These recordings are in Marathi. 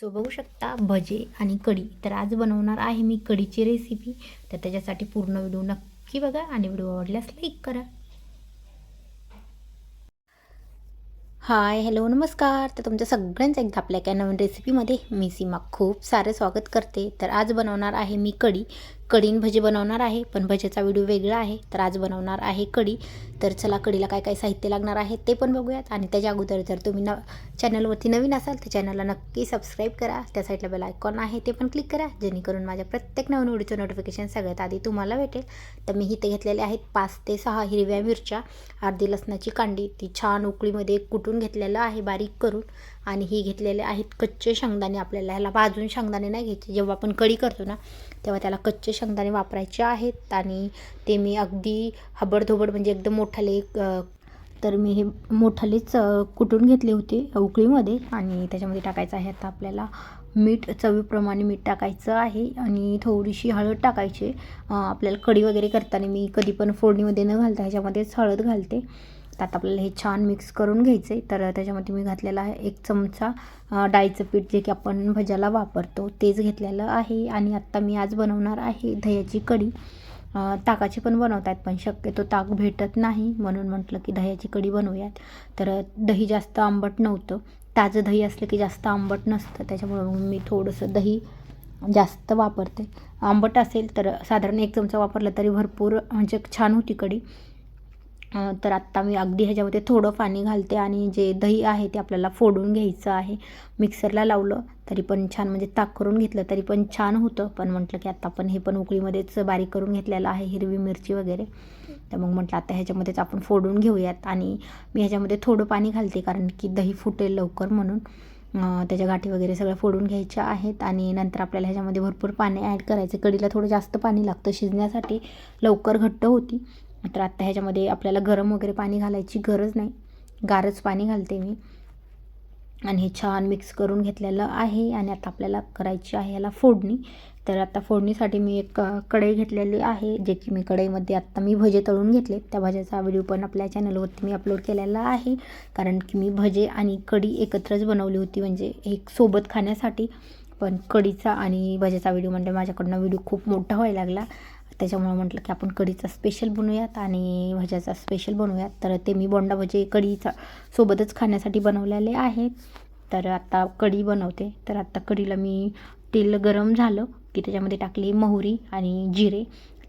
सो बघू शकता भजे आणि कढी. तर आज बनवणार आहे मी कढीची रेसिपी तर त्याच्यासाठी पूर्ण व्हिडिओ नक्की बघा आणि व्हिडिओ आवडल्यास लाईक करा. हाय हॅलो नमस्कार. तर तुमच्या सगळ्यांचं एकदा आपल्या काय नवीन रेसिपीमध्ये मी सीमा खूप सारं स्वागत करते. तर आज बनवणार आहे मी कढी. कढीन भजी बनवणार आहे पण भजेचा व्हिडिओ वेगळा आहे तर आज बनवणार आहे कढी. तर चला कढीला काय काय साहित्य लागणार आहे ते पण बघूयात. आणि त्याच्या अगोदर जर तुम्ही न चॅनलवरती नवीन असाल तर चॅनलला नक्की सबस्क्राईब करा. त्या साईडला बेल आयकॉन आहे ते पण क्लिक करा जेणेकरून माझ्या प्रत्येक नवीन व्हिडिओचं नोटिफिकेशन सगळ्यात आधी तुम्हाला भेटेल. तर मी इथे घेतलेले आहेत पाच ते सहा हिरव्या मिरच्या अर्धी लसणाची कांडी. ती छान उकळीमध्ये कुटून घेतलेलं आहे बारीक करून. आणि ही घेतलेले आहेत कच्चे शेंगदाणे आपल्याला ह्याला भाजून शेंगदाणे नाही घ्यायचे. जेव्हा आपण कढी करतो ना तेव्हा त्याला कच्चे शेंगदाणे वापरायचे आहेत आणि ते मी अगदी हबडधोबड म्हणजे एकदम मोठाले तर मी हे मोठालेच कुटून घेतले होते उकळीमध्ये आणि त्याच्यामध्ये टाकायचं आहे आता आपल्याला मीठ चवीप्रमाणे मीठ टाकायचं आहे आणि थोडीशी हळद टाकायची. आपल्याला कढी वगैरे करताना मी कधी पण फोडणीमध्ये न घालता ह्याच्यामध्येच हळद घालते. त्यात आता आपल्याला हे छान मिक्स करून घ्यायचं आहे तर त्याच्यामध्ये मी घातलेला आहे एक चमचा डाळीचं पीठ जे की आपण भज्याला वापरतो तेच घेतलेलं आहे. आणि आत्ता मी आज बनवणार आहे दह्याची कढी. ताकाची पण बनवतात पण शक्यतो ताक भेटत नाही. म्हणून म्हटलं की दह्याची कढी बनवूयात. तर दही जास्त आंबट नव्हतं. ताजं दही असलं की जास्त आंबट नसतं. त्याच्यामुळं मी थोडंसं दही जास्त वापरते. आंबट असेल तर साधारण एक चमचा वापरला तरी भरपूर म्हणजे छान होती कढी. तर आत्ता मी अगदी ह्याच्यामध्ये थोडं पाणी घालते आणि जे दही आहे ते आपल्याला फोडून घ्यायचं आहे. मिक्सरला लावलं तरी पण छान म्हणजे ताक करून घेतलं तरी पण छान होतं. पण म्हटलं की आत्ता आपण हे पण उकळीमध्येच बारीक करून घेतलेलं आहे हिरवी मिरची वगैरे. तर मग म्हटलं आता ह्याच्यामध्येच आपण फोडून घेऊयात. आणि मी ह्याच्यामध्ये थोडं पाणी घालते कारण की दही फुटेल लवकर म्हणून. त्याच्या गाठी वगैरे सगळ्या फोडून घ्यायच्या आहेत आणि नंतर आपल्याला ह्याच्यामध्ये भरपूर पाणी ॲड करायचं. कढीला थोडं जास्त पाणी लागतं शिजण्यासाठी लवकर घट्ट होती. तर आत्ता ह्याच्यामध्ये आपल्याला गरम वगैरे पाणी घालायची गरज नाही. गारच पाणी घालते मी. आणि हे छान मिक्स करून घेतलेलं आहे आणि आता आपल्याला करायची आहे याला फोडणी. तर आता फोडणीसाठी मी एक कढई घेतलेली आहे जे की मी कढईमध्ये आत्ता मी भजे तळून घेतले. त्या भज्याचा व्हिडिओ पण आपल्या चॅनलवरती मी अपलोड केलेला आहे. कारण की मी भजे आणि कढी एकत्रच बनवली होती म्हणजे एक सोबत खाण्यासाठी. पण कढीचा आणि भज्याचा व्हिडिओ म्हणजे माझ्याकडनं व्हिडिओ खूप मोठा व्हायला लागला. त्याच्यामुळे म्हटलं की आपण कढीचा स्पेशल बनवूयात आणि भज्याचा स्पेशल बनवूयात. तर ते मी बोंडा भजे कढीचा सोबतच खाण्यासाठी बनवलेले आहेत तर आता कढी बनवते. तर आत्ता कढीला मी तेल गरम झालं की त्याच्यामध्ये टाकली मोहरी आणि जिरे.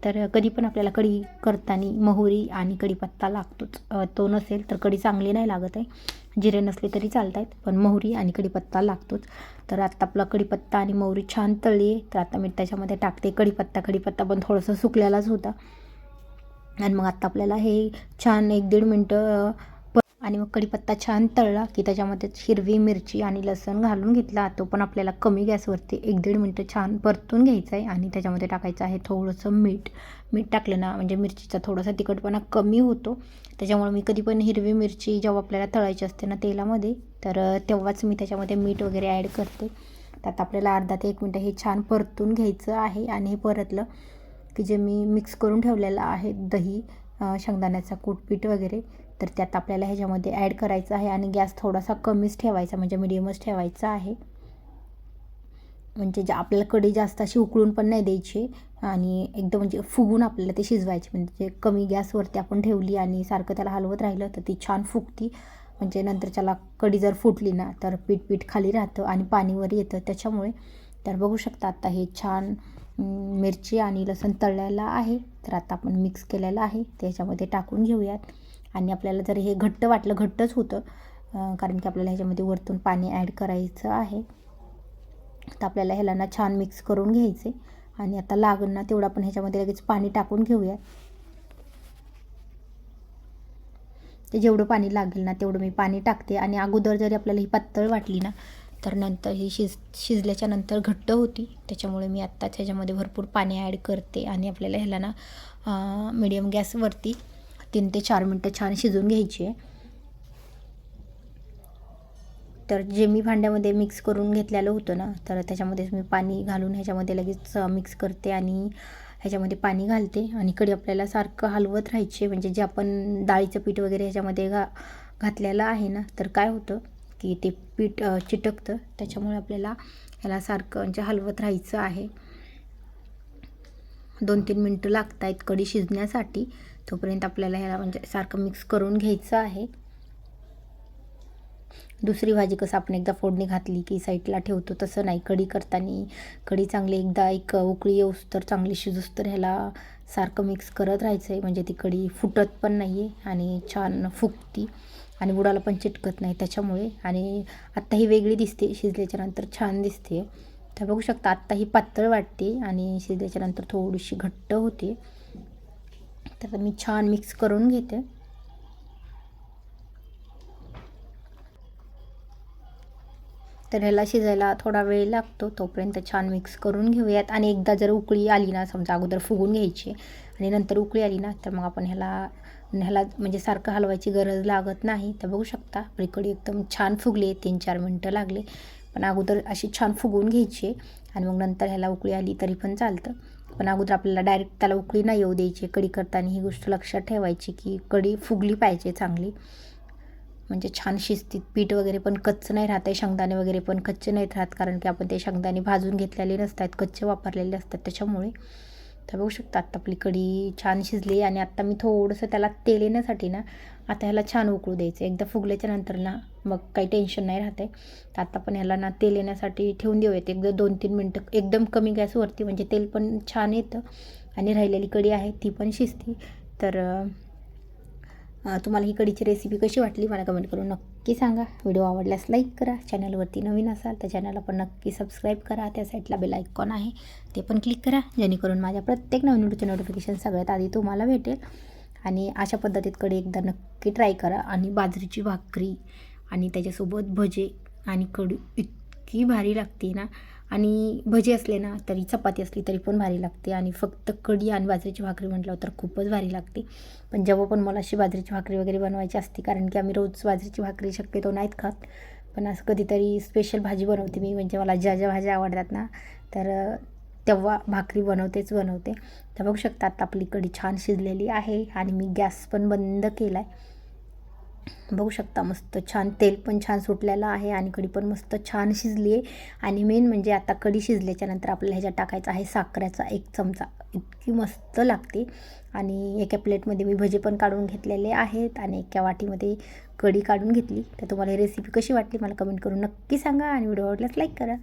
तर कधी पण आपल्याला कढी करताना मोहरी आणि कढीपत्ता लागतोच. तो नसेल तर कढी चांगली नाही लागत आहे. जिरे नसले तरी चालत आहेत पण मोहरी आणि कढीपत्ता लागतोच. तर आता आपला कढीपत्ता आणि मोहरी छान तळली आहे. तर आता मी त्याच्यामध्ये टाकते कढीपत्ता. कढीपत्ता पण थोडंसं सुकलेलाच होता. आणि मग आता आपल्याला हे छान एक दीड मिनटं आणि मग कढीपत्ता छान तळला की त्याच्यामध्ये हिरवी मिरची आणि लसूण घालून घेतला. तो पण आपल्याला कमी गॅसवरती एक दीड मिनटं छान परतून घ्यायचं आहे आणि त्याच्यामध्ये टाकायचं आहे थोडंसं मीठ. मीठ टाकलं ना म्हणजे मिरचीचा थोडासा तिखटपणा कमी होतो. त्याच्यामुळे मी कधी पण हिरवी मिरची जेव्हा आपल्याला तळायची असते ना तेलामध्ये तर तेव्हाच मी त्याच्यामध्ये मीठ वगैरे ॲड करते. त्यात आपल्याला अर्धा ते एक मिनटं हे छान परतून घ्यायचं आहे आणि हे परतलं की जे मी मिक्स करून ठेवलेलं आहे दही. शेंगदाण्याचा कूटपीठ वगैरे तर त्यात आपल्याला ह्याच्यामध्ये ॲड करायचं आहे आणि गॅस थोडासा कमीच ठेवायचा म्हणजे मिडियमच ठेवायचा आहे. म्हणजे जे आपल्याला कढी जास्त अशी उकळून पण नाही द्यायची आणि एकदम म्हणजे फुगून आपल्याला ते शिजवायचे. म्हणजे कमी गॅसवरती आपण ठेवली आणि सारखं त्याला हलवत राहिलं तर ती छान फुगती. म्हणजे नंतर त्याला कढी जर फुटली ना तर पीठ पीठ खाली राहतं आणि पाणीवर येतं त्याच्यामुळे. तर बघू शकता आता हे छान मिरची आणि लसूण तळलेला आहे. तर आता आपण मिक्स केलेलं आहे. त्याच्यामध्ये टाकून घेऊयात. आणि आपल्याला जर हे घट्ट वाटलं घट्टच होतं कारण की आपल्याला ह्याच्यामध्ये वरतून पाणी ॲड करायचं आहे. तर आपल्याला ह्याला ना छान मिक्स करून घ्यायचे. आणि आता लागण ना तेवढं आपण ह्याच्यामध्ये लगेच पाणी टाकून घेऊया ते जेवढं पाणी लागेल ना तेवढं मी पाणी टाकते. आणि अगोदर जरी आपल्याला ही पातळ वाटली ना तर नंतर ही शिज शिजल्याच्या नंतर घट्ट होती. त्याच्यामुळे मी आत्ताच ह्याच्यामध्ये भरपूर पाणी ॲड करते आणि आपल्याला ह्याला ना मिडियम गॅसवरती तीन ते चार मिनटं छान शिजून घ्यायची आहे. तर जे मी भांड्यामध्ये मिक्स करून घेतलेलं होतं ना तर त्याच्यामध्येच मी पाणी घालून ह्याच्यामध्ये लगेच मिक्स करते आणि ह्याच्यामध्ये पाणी घालते. आणि कढी आपल्याला सारखं हलवत राहायचे म्हणजे जे आपण डाळीचं पीठ वगैरे ह्याच्यामध्ये घा घातलेलं आहे ना तर काय होतं? की ते पीठ चिटकतं. त्याच्यामुळे आपल्याला ह्याला सारखं म्हणजे हलवत राहायचं आहे. दोन तीन मिनटं लागत आहेत कढी शिजण्यासाठी. तोपर्यंत आपल्याला ह्याला म्हणजे सारखं मिक्स करून घ्यायचं आहे. दुसरी भाजी कसं आपण एकदा फोडणी घातली की साईडला ठेवतो तसं नाही. कढी करताना कढी चांगली एकदा एक उकळी येऊस तर चांगली शिजूस तर ह्याला सारखं मिक्स करत राहायचं आहे म्हणजे ती कढी फुटत पण नाही आहे आणि छान फुगती. आणि बुडाला पण चिटकत नाही त्याच्यामुळे. आणि आत्ता ही वेगळी दिसते शिजल्याच्या नंतर छान दिसते. तर बघू शकता आत्ता ही पातळ वाटते आणि शिजल्याच्यानंतर थोडीशी घट्ट होते. तर मी छान मिक्स करून घेते. तर ह्याला शिजायला थोडा वेळ लागतो तोपर्यंत छान मिक्स करून घेऊयात. आणि एकदा जर उकळी आली ना समजा अगोदर फुगून घ्यायची आणि नंतर उकळी आली ना तर मग आपण ह्याला ह्याला म्हणजे सारखं हलवायची गरज लागत नाही. तर बघू शकता आपली कढी एकदम छान फुगली तीन चार मिनटं लागले. पण अगोदर अशी छान फुगवून घ्यायची आणि मग नंतर ह्याला उकळी आली तरी पण चालतं. पण अगोदर आपल्याला डायरेक्ट त्याला उकळी नाही येऊ द्यायची. कढी करताना ही गोष्ट लक्षात ठेवायची की कढी फुगली पाहिजे चांगली. म्हणजे छान शिस्तीत पीठ वगैरे पण कच्चं नाही राहत आहे. शेंगदाणे वगैरे पण कच्चे नाहीत राहत. कारण की आपण ते शेंगदाणे भाजून घेतलेले नसतात. कच्चे वापरलेले असतात त्याच्यामुळे. तर बघू शकता आत्ता आपली कढी छान शिजली आणि आत्ता मी थोडंसं त्याला तेल येण्यासाठी ना आता ह्याला छान उकळू द्यायचं. एकदा फुगल्याच्या नंतर ना मग काही टेन्शन नाही राहत आहे तर आत्ता पण ह्याला ना तेल येण्यासाठी ठेवून देऊयात. एकदा दोन तीन मिनटं एकदम कमी गॅसवरती म्हणजे तेल पण छान येतं आणि राहिलेली कढी आहे ती पण शिजते. तर तुम्हाला ही कढीची रेसिपी कशी वाटली मला कमेंट करून नक्की नक्की सांगा. व्हिडिओ आवडल्यास लाईक करा. चॅनलवरती नवीन असाल तर चॅनलला पण नक्की सबस्क्राईब करा. त्या साईडला बेल आयकॉन आहे. ते पण क्लिक करा. जेणेकरून माझ्या प्रत्येक नवीन व्हिडिओचे नोटिफिकेशन सगळ्यात आधी तुम्हाला भेटेल. आणि अशा पद्धतीत एकदा नक्की ट्राय करा. आणि बाजरीची भाकरी आणि त्याच्यासोबत भजे आणि कढी इतकी भारी लागते ना. आणि भजी असले ना तरी चपाती असली तरी पण भारी लागते. आणि फक्त कढी आणि बाजरीची भाकरी म्हटलं तर खूपच भारी लागते. पण जेव्हा पण मला अशी बाजरीची भाकरी वगैरे बनवायची असते कारण की आम्ही रोज बाजरीची भाकरी शक्यतो नाहीत खात. पण असं कधीतरी स्पेशल भाजी बनवते मी म्हणजे मला ज्या ज्या भाज्या आवडतात ना तर तेव्हा भाकरी बनवतेच बनवते. तर बघू शकतात आपली कढी छान शिजलेली आहे आणि मी गॅस पण बंद केला आहे बघू शकता मस्त छान तेल पण छान सुटलेलं आहे आणि कढी पण मस्त छान शिजली आहे. आणि मेन म्हणजे आता कढी शिजल्याच्या नंतर आपल्याला ह्याच्यात टाकायचा आहे साखरेचा एक चमचा. इतकी मस्त लागते. आणि एका प्लेटमध्ये मी भजे पण काढून घेतलेले आहेत आणि एका वाटीमध्ये कढी काढून घेतली. तर तुम्हाला ही रेसिपी कशी वाटली मला कमेंट करून नक्की सांगा आणि व्हिडिओ आवडल्यास लाईक करा.